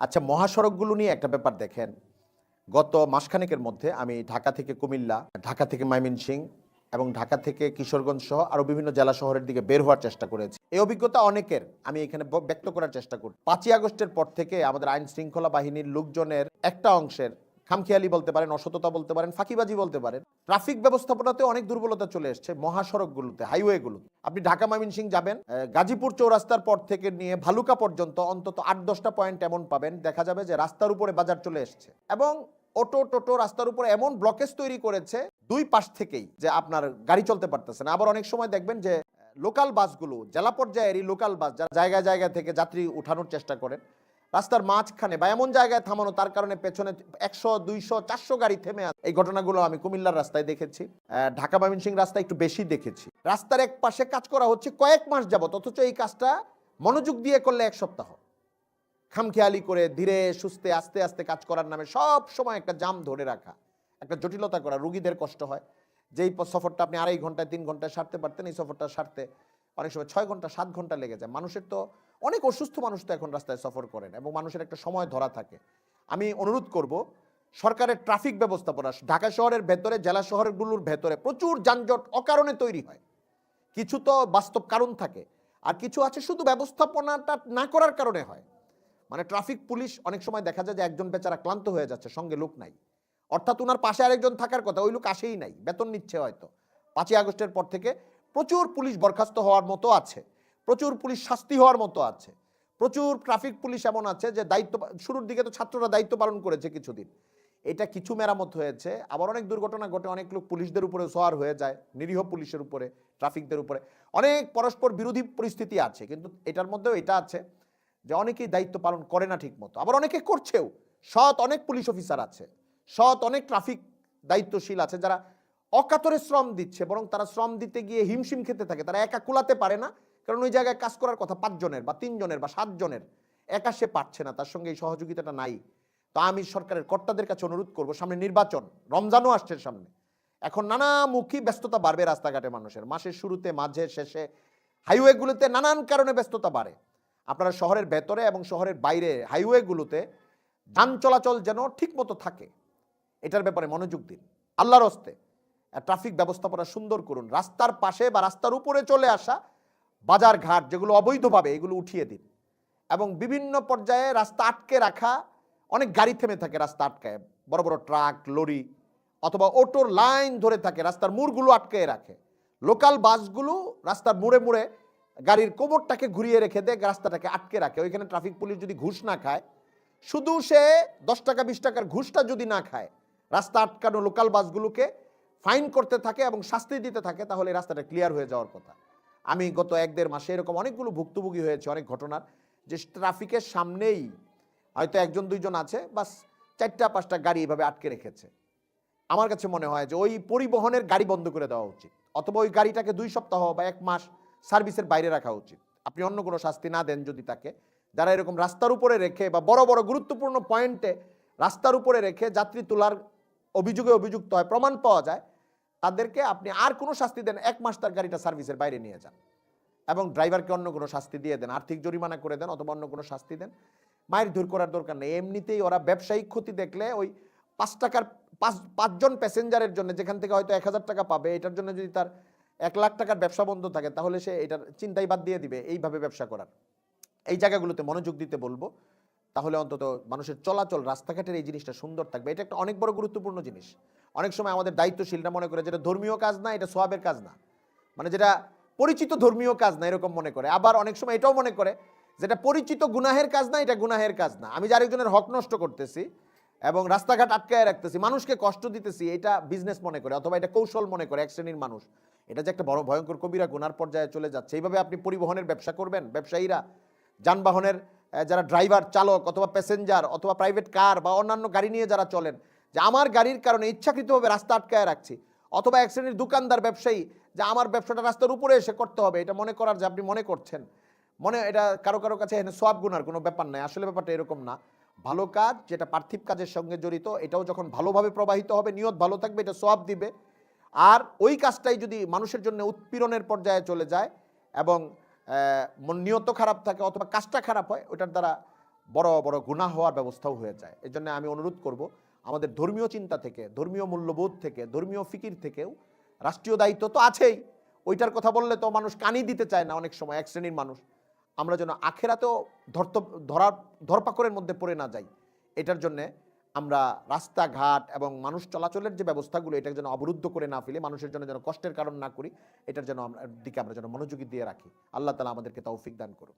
আচ্ছা মহাসড়কগুলো নিয়ে একটা ব্যাপার দেখেন। গত মাসখানেকের মধ্যে আমি ঢাকা থেকে কুমিল্লা, ঢাকা থেকে ময়মনসিং এবং ঢাকা থেকে কিশোরগঞ্জ সহ আরও বিভিন্ন জেলা শহরের দিকে বের হওয়ার চেষ্টা করেছি। এই অভিজ্ঞতা অনেকের, আমি এখানে ব্যক্ত করার চেষ্টা করি। পাঁচই আগস্টের পর থেকে আমাদের আইন শৃঙ্খলা বাহিনীর লোকজনের একটা অংশের খামখেয়ালি বলতে পারেন, অসততা বলতে পারেন, ফাঁকিবাজি বলতে পারেন, ট্রাফিক ব্যবস্থাপনাতে অনেক দুর্বলতা চলে এসছে মহাসড়কগুলোতে, হাইওয়েগুলোতে। আপনি ঢাকা ময়মনসিং যাবেন গাজীপুর চৌরাস্তার পর থেকে নিয়ে ভালুকা পর্যন্ত অন্তত আট দশটা পয়েন্ট এমন পাবেন, দেখা যাবে যে রাস্তার উপরে বাজার চলে এসছে। এবং অটো, টোটো রাস্তার উপরে এমন ব্লকেজ তৈরি করেছে, দুই পাশ থেকেই যে আপনার গাড়ি চলতে পারতেছে না। আবার অনেক সময় দেখবেন যে লোকাল বাসগুলো জেলা পর্যায়েরই লোকাল বাস যারা জায়গায় জায়গায় থেকে যাত্রী উঠানোর চেষ্টা করেন রাস্তার মাঝখানে বা এমন জায়গায় থামানো, তার কারণে পেছনে একশো, দুইশো, চারশো গাড়ি থেমে আছে। এই ঘটনাগুলো আমি কুমিল্লার রাস্তায় দেখেছি। ঢাকা ময়মনসিং রাস্তায় একটু বেশি দেখেছি। রাস্তার এক পাশে কাজ করা হচ্ছে কয়েক মাস যাবত অথচ এই কাজটা মনোযোগ দিয়ে করলে এক সপ্তাহ। খামখেয়ালি করে ধীরে সুস্থে, আস্তে আস্তে কাজ করার নামে সব সময় একটা জাম ধরে রাখা, একটা জটিলতা করা, রুগীদের কষ্ট হয়। যেই সফরটা আপনি আড়াই ঘন্টায়, তিন ঘন্টায় সারতে পারতেন, এই সফরটা সারতে অনেক সময় ছয় ঘণ্টা, সাত ঘণ্টা লেগে যায়। মানুষের তো, অনেক অসুস্থ মানুষ তো এখন রাস্তায় সফর করেন এবং মানুষের একটা সময় ধরা থাকে। আমি অনুরোধ করব, সরকারের ট্রাফিক ব্যবস্থাপনা, ঢাকা শহরের ভেতরে, জেলা শহরগুলোর ভেতরে প্রচুর যানজট অকারণে তৈরি হয়। কিছু তো বাস্তব কারণ থাকে, আর কিছু আছে শুধু ব্যবস্থাপনাটা না করার কারণে হয়। মানে ট্রাফিক পুলিশ অনেক সময় দেখা যায় যে একজন বেচারা ক্লান্ত হয়ে যাচ্ছে, সঙ্গে লোক নাই। অর্থাৎ ওনার পাশে আরেকজন থাকার কথা, ওই লোক আসেই নাই, বেতন নিচ্ছে হয়তো। পাঁচই আগস্টের পর থেকে প্রচুর পুলিশ বরখাস্ত হওয়ার মতো আছে। প্রচুর পুলিশ শাস্তি হওয়ার মতো আছে। প্রচুর ট্রাফিক পুলিশ এমন আছে যে দায়িত্ব শুরুর দিকে তো ছাত্ররা দায়িত্ব পালন করেছে কিছুদিন। এটা কিছু মেরামত হয়েছে। আবার অনেক দুর্ঘটনা ঘটে, অনেক লোক পুলিশদের উপরে সোয়ার হয়ে যায়, নিরীহ পুলিশের উপরে, ট্রাফিকদের উপরে। অনেক পরস্পর বিরোধী পরিস্থিতি আছে, কিন্তু এটার মধ্যেও এটা আছে যে অনেকেই দায়িত্ব পালন করে না ঠিক মতো আবার অনেকে করছেও। সৎ অনেক পুলিশ অফিসার আছে। সৎ অনেক ট্রাফিক দায়িত্বশীল আছে যারা অকাতরে শ্রম দিচ্ছে, বরং তারা শ্রম দিতে গিয়ে হিমশিম খেতে থাকে। তারা একা কুলাতে পারে না, কারণ ওই জায়গায় কাজ করার কথা পাঁচজনের বা তিনজনের বা সাতজনের একা সে পারছে না, তার সঙ্গে এই সহযোগিতাটা নাই। তো আমি সরকারের কর্তাদের কাছে অনুরোধ করব, সামনে নির্বাচন, রমজানও আসছে সামনে। এখন নানামুখী ব্যস্ততা বাড়বে রাস্তাঘাটে মানুষের। মাসের শুরুতে, মাঝে, শেষে, হাইওয়েগুলোতে নানান কারণে ব্যস্ততা বাড়ে। আপনারা শহরের ভেতরে এবং শহরের বাইরে হাইওয়েগুলোতে যান চলাচল যেন ঠিকমতো থাকে। এটার ব্যাপারে মনোযোগ দিন। আল্লাহর হস্তে ট্রাফিক ব্যবস্থাপনা সুন্দর করুন। রাস্তার পাশে বা রাস্তার উপরে চলে আসা বাজার ঘাট যেগুলো অবৈধভাবে, এগুলো উঠিয়ে দিন। এবং বিভিন্ন পর্যায়ে রাস্তা আটকে রাখা, অনেক গাড়ি থেমে থাকে রাস্তা আটকায়। বড় বড় ট্রাক, লরি অথবা অটোর লাইন ধরে থাকে, রাস্তার মুড়গুলো আটকে রাখে। লোকাল বাসগুলো রাস্তার মুড়ে মুড়ে গাড়ির কোমরটাকে ঘুরিয়ে রেখে দেয়, রাস্তাটাকে আটকে রাখে। ওইখানে ট্রাফিক পুলিশ যদি ঘুষ না খায়, শুধু সে দশ টাকা, বিশ টাকার ঘুষটা যদি না খায়, রাস্তা আটকানো লোকাল বাসগুলোকে ফাইন করতে থাকে এবং শাস্তি দিতে থাকে, তাহলে রাস্তাটা ক্লিয়ার হয়ে যাওয়ার কথা। আমি গত এক দেড় মাসে এরকম অনেকগুলো ভুক্তভোগী হয়েছে, অনেক ঘটনার, যে ট্রাফিকের সামনেই হয়তো একজন, দুইজন আছে, বাস চারটা, পাঁচটা গাড়ি এভাবে আটকে রেখেছে। আমার কাছে মনে হয় যে ওই পরিবহনের গাড়ি বন্ধ করে দেওয়া উচিত, অথবা ওই গাড়িটাকে দুই সপ্তাহ বা এক মাস সার্ভিসের বাইরে রাখা উচিত। আপনি অন্য কোনো শাস্তি না দেন যদি তাকে, যারা এরকম রাস্তার উপরে রেখে বা বড় বড় গুরুত্বপূর্ণ পয়েন্টে রাস্তার উপরে রেখে যাত্রী তোলার অভিযোগে অভিযুক্ত হয়, প্রমাণ পাওয়া যায়, তাদেরকে আপনি আর কোনো শাস্তি দেন, এক মাস তার গাড়িটা সার্ভিসের বাইরে নিয়ে যান এবং ড্রাইভারকে অন্য কোনো শাস্তি দিয়ে দেন, আর্থিক জরিমানা করে দেন অথবা অন্য কোনো শাস্তি দেন। মায়ের দূর করার দরকার নেই, এমনিতেই ওরা ব্যবসায়িক ক্ষতি দেখলে ওই পাঁচ টাকার পাঁচ, পাঁচজন প্যাসেঞ্জারের জন্য যেখান থেকে হয়তো এক হাজার টাকা পাবে, এটার জন্য যদি তার এক লাখ টাকার ব্যবসা বন্ধ থাকে, তাহলে সে এটার চিন্তাই বাদ দিয়ে দিবে, এইভাবে ব্যবসা করার। এই জায়গাগুলোতে মনোযোগ দিতে বলব। তাহলে অন্তত মানুষের চলাচল, রাস্তাঘাটের এই জিনিসটা সুন্দর থাকবে। এটা একটা অনেক বড় গুরুত্বপূর্ণ জিনিস। অনেক সময় আমাদের দায়িত্বশীলরা মনে করে যেটা ধর্মীয় কাজ না, এটা সোয়াবের কাজ না। মানে যেটা পরিচিত ধর্মীয় কাজ না, এরকম মনে করে। আবার অনেক সময় এটাও মনে করে যেটা পরিচিত গুনাহের কাজ না, এটা গুনাহের কাজ না। আমি যে আরেকজনের হক নষ্ট করতেছি এবং রাস্তাঘাট আটকায় রাখতেছি, মানুষকে কষ্ট দিতেছি, এটা বিজনেস মনে করে অথবা এটা কৌশল মনে করে এক শ্রেণির মানুষ। এটা যে একটা বড় ভয়ঙ্কর কবিরা গুনার পর্যায়ে চলে যাচ্ছে। এইভাবে আপনি পরিবহনের ব্যবসা করবেন? ব্যবসায়ীরা যানবাহনের যারা ড্রাইভার, চালক অথবা প্যাসেঞ্জার অথবা প্রাইভেট কার বা অন্যান্য গাড়ি নিয়ে যারা চলেন, যে আমার গাড়ির কারণে ইচ্ছাকৃতভাবে রাস্তা আটকায় রাখছি, অথবা এক শ্রেণির দোকানদার ব্যবসায়ী, যে আমার ব্যবসাটা রাস্তার উপরে এসে করতে হবে, এটা মনে করার যে আপনি মনে করছেন, মনে, এটা কারও কারও কাছে এখানে সোয়াব গুনার কোনো ব্যাপার নাই, আসলে ব্যাপারটা এরকম না। ভালো কাজ, যেটা পার্থিব কাজের সঙ্গে জড়িত, এটাও যখন ভালোভাবে প্রবাহিত হবে, নিয়ত ভালো থাকবে, এটা সোয়াব দিবে। আর ওই কাজটাই যদি মানুষের জন্য উৎপীড়নের পর্যায়ে চলে যায়, এবং নিয়ত খারাপ থাকে অথবা কাজটা খারাপ হয় ওটার দ্বারা বড় বড় গুনাহ হওয়ার ব্যবস্থাও হয়ে যায়। এই জন্য আমি অনুরোধ করব, আমাদের ধর্মীয় চিন্তা থেকে, ধর্মীয় মূল্যবোধ থেকে, ধর্মীয় ফিকির থেকেও রাষ্ট্রীয় দায়িত্ব তো আছেই, ওইটার কথা বললে তো মানুষ কানই দিতে চায় না অনেক সময়, এক শ্রেণির মানুষ। আমরা যেন আখেরাতেও ধরত ধরার ধরপাকড়ের মধ্যে পড়ে না যাই। এটার জন্যে আমরা রাস্তাঘাট এবং মানুষ চলাচলের যে ব্যবস্থাগুলো এটা যেন অবরুদ্ধ করে না ফেলে, মানুষের জন্য যেন কষ্টের কারণ না করি, এটার যেন আমরা দিকে আমরা যেন মনোযোগী দিয়ে রাখি। আল্লাহ তালা আমাদেরকে তৌফিক দান করুন